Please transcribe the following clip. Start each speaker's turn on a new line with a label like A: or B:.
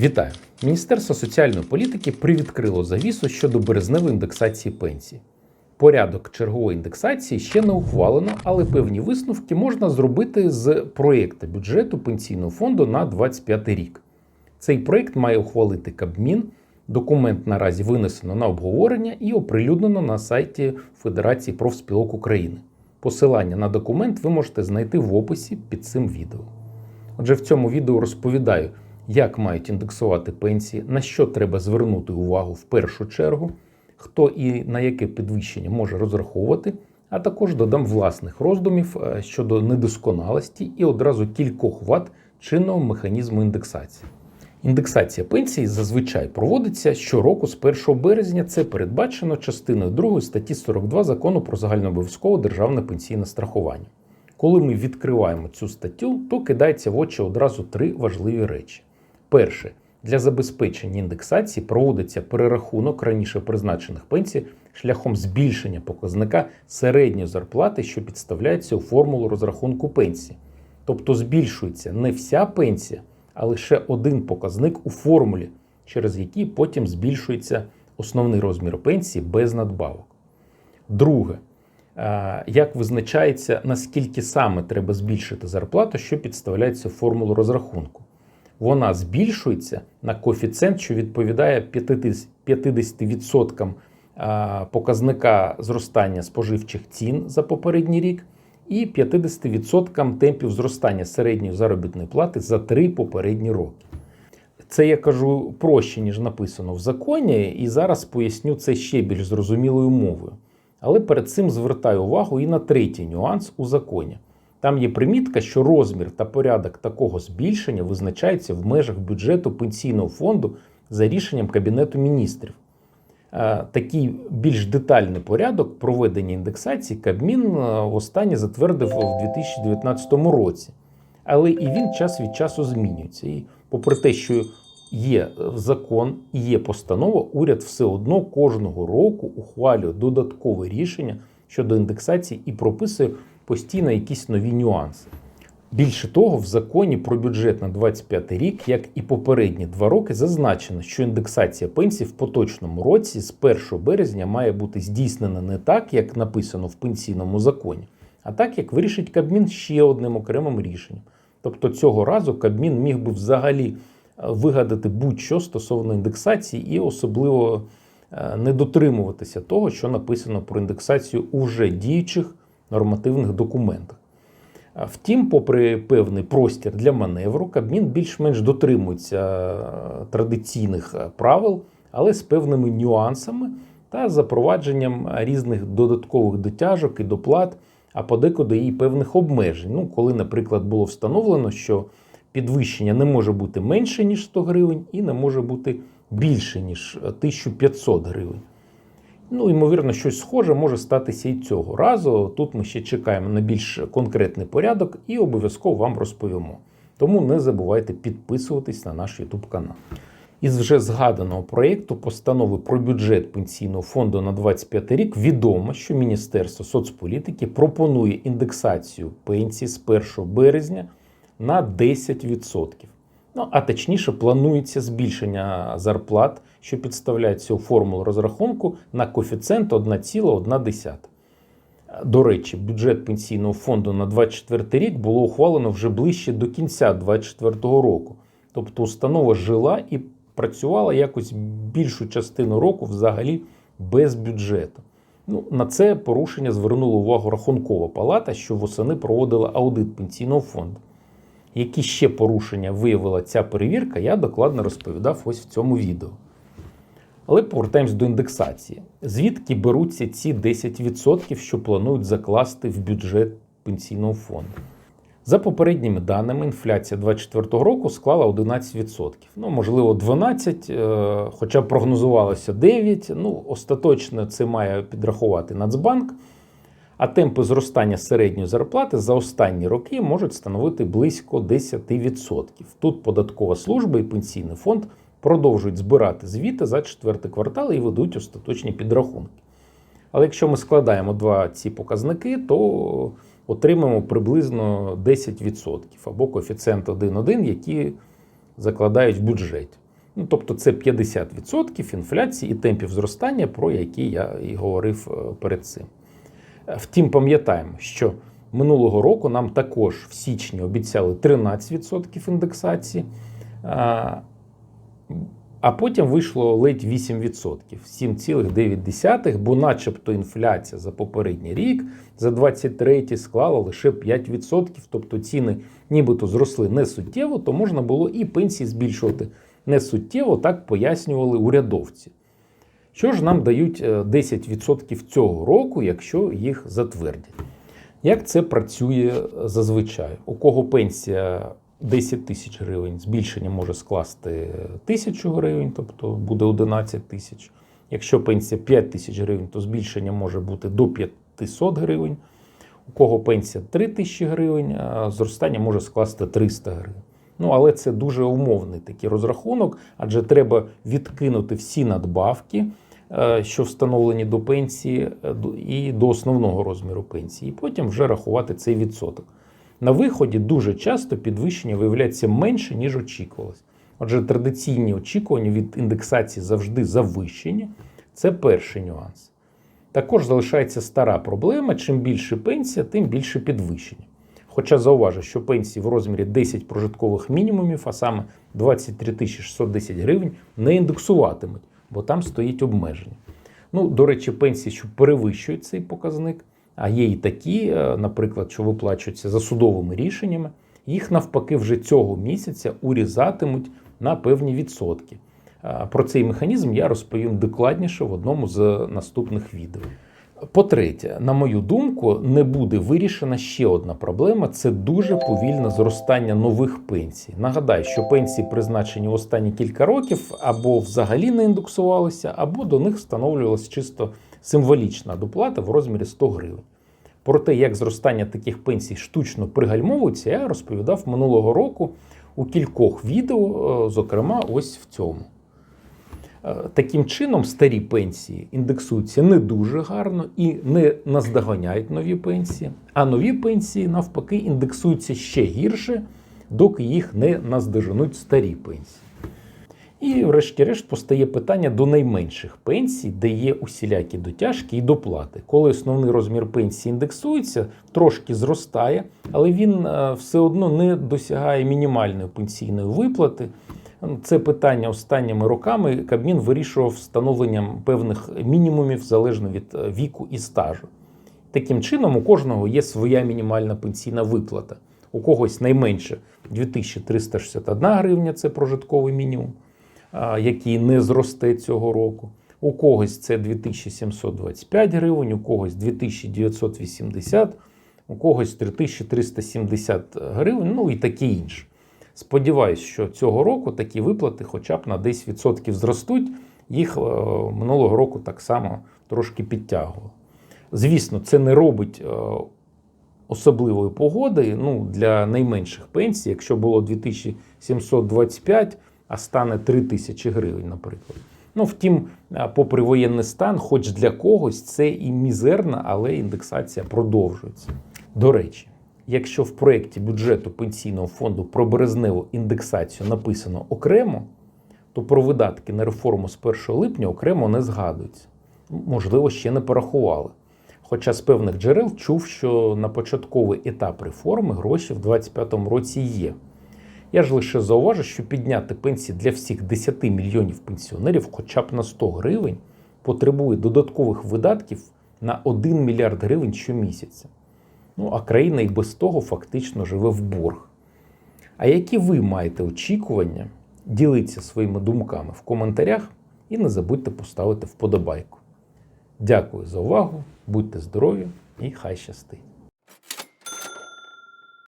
A: Вітаю! Міністерство соціальної політики привідкрило завісу щодо березневої індексації пенсій. Порядок чергової індексації ще не ухвалено, але певні висновки можна зробити з проєкту бюджету пенсійного фонду на 2025 рік. Цей проєкт має ухвалити Кабмін. Документ наразі винесено на обговорення і оприлюднено на сайті Федерації профспілок України. Посилання на документ ви можете знайти в описі під цим відео. Отже, в цьому відео розповідаю, як мають індексувати пенсії, на що треба звернути увагу в першу чергу, хто і на яке підвищення може розраховувати, а також додам власних роздумів е, щодо недосконалості і одразу кількох вад чинного механізму індексації. Індексація пенсій зазвичай проводиться щороку з 1 березня. Це передбачено частиною 2 статті 42 закону про загальнообов'язкове державне пенсійне страхування. Коли ми відкриваємо цю статтю, то кидається в очі одразу три важливі речі. Перше, для забезпечення індексації проводиться перерахунок раніше призначених пенсій шляхом збільшення показника середньої зарплати, що підставляється у формулу розрахунку пенсії. Тобто збільшується не вся пенсія, а лише один показник у формулі, через який потім збільшується основний розмір пенсії без надбавок. Друге, як визначається, наскільки саме треба збільшити зарплату, що підставляється в формулу розрахунку. Вона збільшується на коефіцієнт, що відповідає 50 50% е, показника зростання споживчих цін за попередній рік і 50% темпів зростання середньої заробітної плати за три попередні роки. Це я кажу проще, ніж написано в законі, і зараз поясню це ще більш зрозумілою мовою. Але перед цим звертаю увагу і на третій нюанс у законі. Там є примітка, що розмір та порядок такого збільшення визначається в межах бюджету пенсійного фонду за рішенням Кабінету міністрів. Е, Такий більш детальний порядок проведення індексації Кабмін е, востаннє затвердив у 2019 році. Але і він час від часу змінюється. І попри те, що є закон і є постанова, уряд все одно кожного року ухвалює додаткове рішення щодо індексації і прописує постійно якісь нові нюанси. Більше того, в законі про бюджет на 2025 рік, як і попередні два роки, зазначено, що індексація пенсій в поточному році з 1 березня має бути здійснена не так, як написано в пенсійному законі, а так, як вирішить Кабмін ще одним окремим рішенням. Тобто цього разу Кабмін міг би взагалі е, вигадати будь-що стосовно індексації і особливо е, не дотримуватися того, що написано про індексацію у вже діючих нормативних документах. Втім, попри певний простір для маневру, Кабмін більш-менш дотримується традиційних правил, але з певними нюансами та запровадженням різних додаткових дотяжок і доплат, а подекуди і певних обмежень. Ну, коли, наприклад, було встановлено, що підвищення не може бути менше, ніж 100 гривень, і не може бути більше, ніж 1500 гривень. Ну, ймовірно, щось схоже може статися і цього разу. Тут ми ще чекаємо на більш конкретний порядок і обов'язково вам розповімо. Тому не забувайте підписуватись на наш YouTube канал. Із вже згаданого проєкту постанови про бюджет пенсійного фонду на 25 рік відомо, що Міністерство соцполітики пропонує індексацію пенсій з 1 березня на 10%. Ну, а точніше, планується збільшення зарплат, що підставляється у формулу розрахунку на коефіцієнт 1,1. До речі, бюджет пенсійного фонду на 2024 рік було ухвалено вже ближче до кінця 2024 року. Тобто установа жила і працювала якось більшу частину року взагалі без бюджету. Ну, На це порушення звернула увагу Рахункова палата, що восени проводила аудит пенсійного фонду. Які ще порушення виявила ця перевірка, я докладно розповідав ось в цьому відео. Але повертаємось до індексації. Звідки беруться ці 10%, що планують закласти в бюджет пенсійного фонду? За попередніми даними, інфляція 2024 року склала 11%. Ну, можливо, 12%, е, хоча прогнозувалося 9%. Ну, остаточно це має підрахувати Нацбанк а темпи зростання середньої зарплати за останні роки можуть становити близько 10%. Тут податкова служба і пенсійний фонд продовжують збирати звіти за четвертий квартал і ведуть остаточні підрахунки. Але якщо ми складаємо два ці показники, то отримаємо приблизно 10% або коефіцієнт 1,1, які закладають в бюджеті. Ну, тобто це 50% інфляції і темпів зростання, про які я і говорив е, перед цим. Е, Втім, пам'ятаємо, що минулого року нам також в січні обіцяли 13% індексації, а, потім вийшло ледь 8%, 7,9%, бо начебто інфляція за попередній рік, за 23 склала лише 5%, тобто ціни нібито зросли не суттєво, то можна було і пенсії збільшувати не суттєво, так пояснювали урядовці. Що ж нам дають е, 10% цього року, якщо їх затвердять? Як це працює зазвичай? У кого пенсія 10 тисяч гривень, збільшення може скласти тисячу гривень, тобто буде 11 тисяч. Якщо пенсія 5 тисяч гривень, то збільшення може бути до 500 гривень. У кого пенсія 3 тисячі гривень, зростання може скласти 300 гривень. Ну, але це дуже умовний такий розрахунок, адже треба відкинути всі надбавки, е, що встановлені до пенсії, е, і до основного розміру пенсії, і потім вже рахувати цей відсоток. На виході дуже часто підвищення виявляється менше, ніж очікувалось. Отже, традиційні очікування від індексації завжди завищені. Це перший нюанс. Також залишається стара проблема: чим більше пенсія, тим більше підвищення. Хоча зауважу, що пенсії в розмірі 10 прожиткових мінімумів, а саме 23 610 гривень, не індексуватимуть, бо там стоїть обмеження. Ну, до речі, пенсії, що перевищують цей показник, а є і такі, е, наприклад, що виплачуються за судовими рішеннями, їх навпаки вже цього місяця урізатимуть на певні відсотки. Про цей механізм я розповім докладніше в одному з наступних відео. По-третє, на мою думку, не буде вирішена ще одна проблема це дуже повільне зростання нових пенсій. Нагадаю, що пенсії призначені в останні кілька років або взагалі не індексувалися, або до них встановлювалася чисто символічна доплата в розмірі 100 гривень. Про те, як зростання таких пенсій штучно пригальмовується, я розповідав минулого року у кількох відео, е, зокрема, ось в цьому. Е, Таким чином, старі пенсії індексуються не дуже гарно і не наздоганяють нові пенсії, а нові пенсії, навпаки, індексуються ще гірше, доки їх не наздоженуть старі пенсії. І, врешті-решт, постає питання до найменших пенсій, де є усілякі дотяжки і доплати. Коли основний розмір пенсії індексується, трошки зростає, але він е, все одно не досягає мінімальної пенсійної виплати. Це питання останніми роками Кабмін вирішував встановленням певних мінімумів залежно від е, віку і стажу. Таким чином, у кожного є своя мінімальна пенсійна виплата. У когось найменше 2361 гривня це прожитковий мінімум, який не зросте цього року. У когось це 2725 гривень, у когось 2980, у когось 3370 гривень, ну і таке інше. Сподіваюсь, що цього року такі виплати хоча б на 10% зростуть. Їх е, минулого року так само трошки підтягувало. Звісно, це не робить е, особливої погоди ну, для найменших пенсій, якщо було 2725, а стане 3000 гривень, наприклад. Ну, втім, е, попри воєнний стан, хоч для когось це і мізерна, але індексація продовжується. До речі, якщо в проєкті бюджету пенсійного фонду про березневу індексацію написано окремо, то про видатки на реформу з 1 липня окремо не згадується. Можливо, ще не порахували. Хоча з певних джерел чув, що на початковий етап реформи гроші в 2025 році є. Я ж лише зауважу, що підняти пенсії для всіх 10 мільйонів пенсіонерів хоча б на 100 гривень потребує додаткових видатків на 1 мільярд гривень щомісяця. Ну, а країна і без того фактично живе в борг. А які ви маєте очікування? Діліться своїми думками в коментарях і не забудьте поставити вподобайку. Дякую за увагу, будьте здорові і хай щастить!